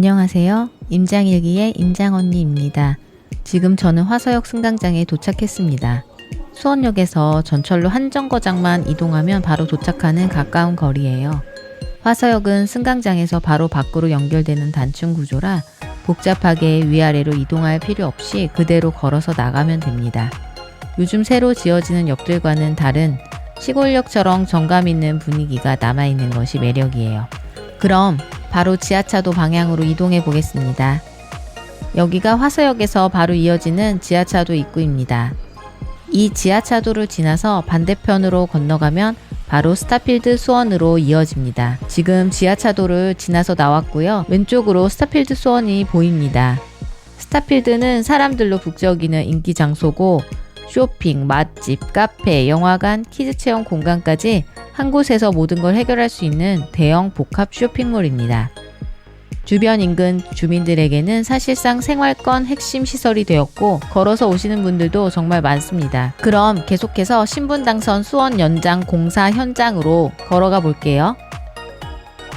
안녕하세요. 임장일기의 임장언니입니다. 지금 저는 화서역 승강장에 도착했습니다. 수원역에서 전철로 한 정거장만 이동하면 바로 도착하는 가까운 거리예요. 화서역은 승강장에서 바로 밖으로 연결되는 단층 구조라 복잡하게 위아래로 이동할 필요 없이 그대로 걸어서 나가면 됩니다. 요즘 새로 지어지는 역들과는 다른 시골역처럼 정감 있는 분위기가 남아있는 것이 매력이에요. 그럼 바로 지하차도 방향으로 이동해 보겠습니다. 여기가 화서역에서 바로 이어지는 지하차도 입구입니다. 이 지하차도를 지나서 반대편으로 건너가면 바로 스타필드 수원으로 이어집니다. 지금 지하차도를 지나서 나왔고요. 왼쪽으로 스타필드 수원이 보입니다. 스타필드는 사람들로 북적이는 인기 장소고 쇼핑, 맛집, 카페, 영화관, 키즈 체험 공간까지 한 곳에서 모든 걸 해결할 수 있는 대형 복합 쇼핑몰입니다. 주변 인근 주민들에게는 사실상 생활권 핵심 시설이 되었고 걸어서 오시는 분들도 정말 많습니다. 그럼 계속해서 신분 당선 수원 연장 공사 현장으로 걸어가 볼게요.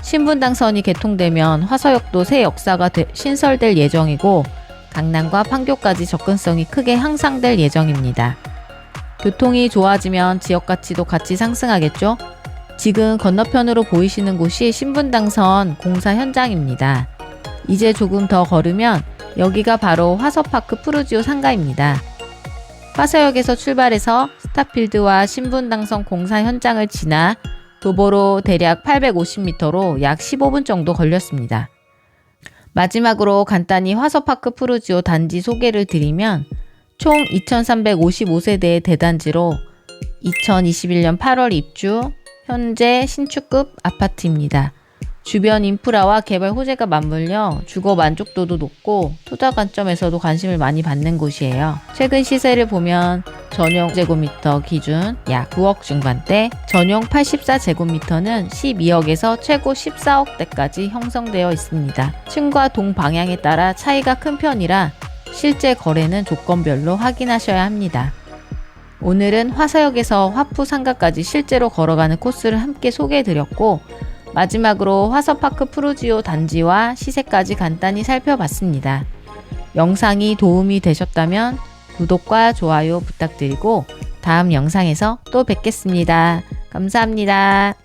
신분 당선이 개통되면 화서역도 새 역사가 되- 신설될 예정이고 강남과 판교까지 접근성이 크게 향상될 예정입니다. 교통이 좋아지면 지역 가치도 같이 상승하겠죠? 지금 건너편으로 보이시는 곳이 신분당선 공사 현장입니다. 이제 조금 더 걸으면 여기가 바로 화서파크 푸르지오 상가입니다. 화서역에서 출발해서 스타필드와 신분당선 공사 현장을 지나 도보로 대략 850m로 약 15분 정도 걸렸습니다. 마지막으로 간단히 화서파크 푸르지오 단지 소개를 드리면 총 2355세대의 대단지로 2021년 8월 입주, 현재 신축급 아파트입니다. 주변 인프라와 개발 호재가 맞물려 주거 만족도도 높고 투자 관점에서도 관심을 많이 받는 곳이에요. 최근 시세를 보면 전용 제곱미터 기준 약 9억 중반대, 전용 84제곱미터는 12억에서 최고 14억대까지 형성되어 있습니다. 층과 동 방향에 따라 차이가 큰 편이라 실제 거래는 조건별로 확인하셔야 합니다. 오늘은 화서역에서 화푸 상가까지 실제로 걸어가는 코스를 함께 소개해 드렸고 마지막으로 화서파크 푸르지오 단지와 시세까지 간단히 살펴봤습니다. 영상이 도움이 되셨다면 구독과 좋아요 부탁드리고 다음 영상에서 또 뵙겠습니다. 감사합니다.